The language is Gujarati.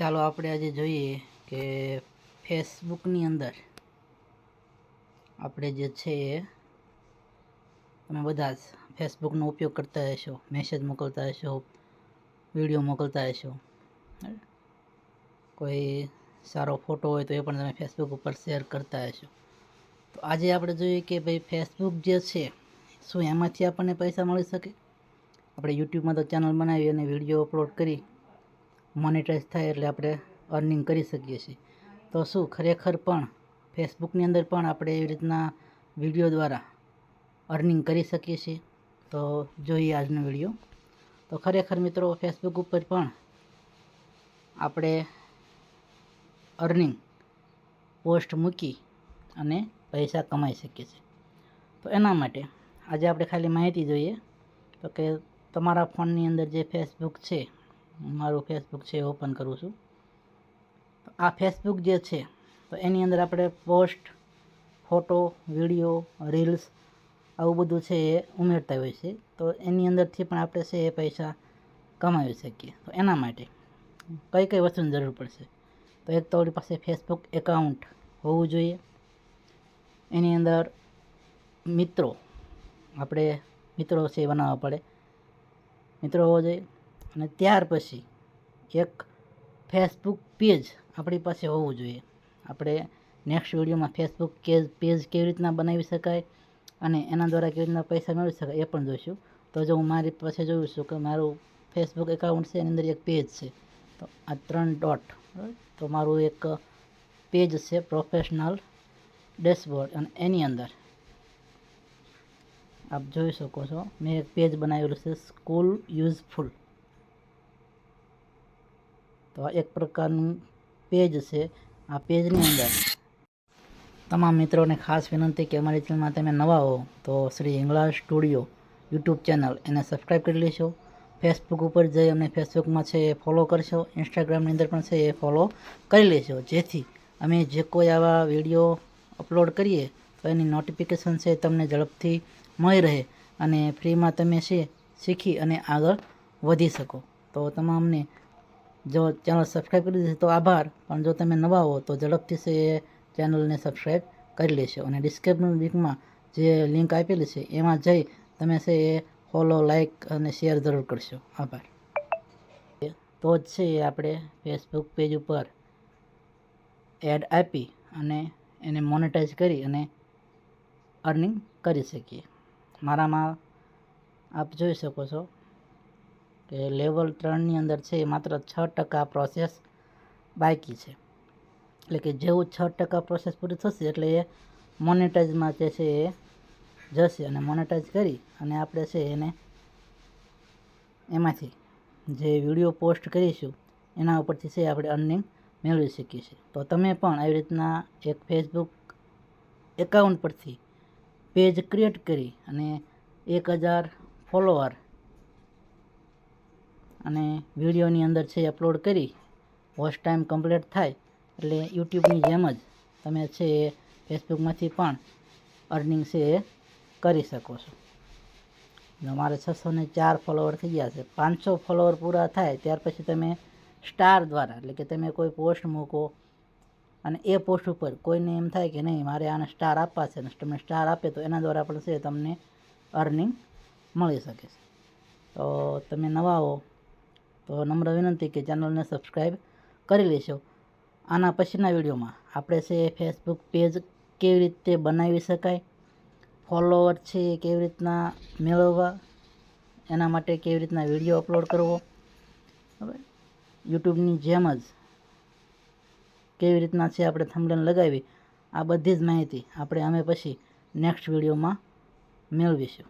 ચાલો આપણે આજે જોઈએ કે ફેસબુકની અંદર આપણે જે છે એ તમે બધા જ ફેસબુકનો ઉપયોગ કરતા હશો મેસેજ મોકલતા હશો વીડિયો મોકલતા હશો. કોઈ સારો ફોટો હોય તો એ પણ તમે ફેસબુક ઉપર શેર કરતા હશો. તો આજે આપણે જોઈએ કે ભાઈ ફેસબુક જે છે, શું એમાંથી આપણને પૈસા મળી શકે? આપણે યુટ્યુબમાં તો ચેનલ બનાવી અને વીડિયો અપલોડ કરી મોનેટાઈઝ થાય એટલે આપણે અર્નિંગ કરી શકીએ છીએ. તો શું, ખરેખર પણ ફેસબુકની અંદર પણ આપણે એવી રીતના વીડિયો દ્વારા અર્નિંગ કરી શકીએ છીએ? તો જોઈએ આજનો વીડિયો તો ખરેખર મિત્રો ફેસબુક ઉપર પણ આપણે અર્નિંગ પોસ્ટ મૂકી અને પૈસા કમાઈ શકીએ છીએ. તો એના માટે આજે આપણે ખાલી માહિતી જોઈએ. તો કે તમારા ફોનની અંદર જે ફેસબુક છે મારું ફેસબુક છે ઓપન કરું છું. તો આ ફેસબુક જે છે, તો એની અંદર આપણે પોસ્ટ ફોટો વીડિયો રીલ્સ આવું બધું છે એ ઉમેરતા હોય છે તો એની અંદરથી પણ આપણે છે એ પૈસા કમાવી શકીએ. તો એના માટે કઈ કઈ વસ્તુની જરૂર પડશે? તો એક તો આપણી પાસે ફેસબુક એકાઉન્ટ હોવું જોઈએ. એની અંદર મિત્રો, આપણે મિત્રો છે એ બનાવવા પડે. મિત્રો હોવો જોઈએ. અને ત્યાર પછી એક ફેસબુક પેજ આપણી પાસે હોવું જોઈએ. આપણે નેક્સ્ટ વિડીયોમાં ફેસબુક પેજ પેજ કેવી રીતના બનાવી શકાય અને એના દ્વારા કેવી રીતના પૈસા મેળવી શકાય એ પણ જોઈશું. તો જો હું મારી પાસે જોઉં છું કે મારું ફેસબુક એકાઉન્ટ છે, એની અંદર એક પેજ છે, તો આ ત્રણ ડોટ તો મારું એક પેજ છે પ્રોફેશનલ ડેશબોર્ડ અને એની અંદર આપ જોઈ શકો છો, મેં એક પેજ બનાવેલું છે સ્કૂલ યુઝફુલ તો આ એક પ્રકારનું પેજ છે, આ પેજની અંદર. તમામ મિત્રોને ખાસ વિનંતી કે અમારી ચેનલમાં તમે નવા હો, તો Shri Hingla studio YouTube channel એને સબસ્ક્રાઈબ કરી લેશો. ફેસબુક ઉપર જઈ અમને ફેસબુકમાં છે એ ફોલો કરશો, ઇન્સ્ટાગ્રામની અંદર પણ છે એ ફોલો કરી લેશો. જેથી અમે જે કોઈ આવા વીડિયો અપલોડ કરીએ, તો એની નોટિફિકેશન છે તમને ઝડપથી મળી રહે અને ફ્રીમાં તમે છે, શીખી અને આગળ વધી શકો. તો તમામને જો ચેનલ સબસ્ક્રાઈબ કરી દીધી તો આભાર. પણ જો તમે નવા હો તો ઝડપથી છે એ ચેનલને સબસ્ક્રાઈબ કરી લેશો. અને ડિસ્ક્રિપ્શન લિંકમાં જે લિંક આપેલી છે, એમાં જઈ તમે છે એ ફોલો લાઇક અને શેર જરૂર કરશો. આભાર. તો જ છે એ આપણે ફેસબુક પેજ ઉપર એડ આપી અને એને મોનેટાઈઝ કરી અને અર્નિંગ કરી શકીએ. મારામાં આપ જોઈ શકો છો કે લેવલ ત્રણની અંદર છે એ માત્ર છ ટકા પ્રોસેસ બાકી છે. એટલે કે જેવું છ ટકા પ્રોસેસ પૂરી થશે એટલે એ મોનેટાઈઝમાં જે છે એ જશે અને મોનેટાઈઝ કરી અને આપણે છે એને એમાંથી જે વીડિયો પોસ્ટ કરીશું એના ઉપરથી છે આપણે અર્નિંગ મેળવી શકીએ છીએ. તો તમે પણ આવી રીતના એક ફેસબુક એકાઉન્ટ પરથી પેજ ક્રિએટ કરી અને એક હજાર ફોલોવર અને વિડીયોની અંદર છે અપલોડ કરી વોચ ટાઈમ કમ્પ્લીટ થાય, એટલે યુટ્યુબની જેમ જ તમે છે એ ફેસબુકમાંથી પણ અર્નિંગ છે એ કરી શકો છો. મારે છસો ને ચાર ફોલોવર થઈ ગયા છે, પાંચસો ફોલોવર પૂરા થાય, ત્યાર પછી તમે સ્ટાર દ્વારા, એટલે કે તમે કોઈ પોસ્ટ મૂકો અને એ પોસ્ટ ઉપર કોઈને એમ થાય કે નહીં, મારે આને સ્ટાર આપવા છે ને તમે સ્ટાર આપે, તો એના દ્વારા પણ છે તમને અર્નિંગ મળી શકે છે. તો તમે નવા હો તો નમ્ર વિનંતી કે ચેનલને સબસ્ક્રાઈબ કરી લેશો. આના પછીના વિડીયોમાં આપણે છે ફેસબુક પેજ કેવી રીતે બનાવી શકાય ફોલોવર છે કેવી રીતના મેળવવા, એના માટે કેવી રીતના વીડિયો અપલોડ કરવો હવે યુટ્યુબની જેમ જ કેવી રીતના છે આપણે થંબલેન લગાવી, આ બધી જ માહિતી આપણે અમે પછી નેક્સ્ટ વિડીયોમાં મેળવીશું.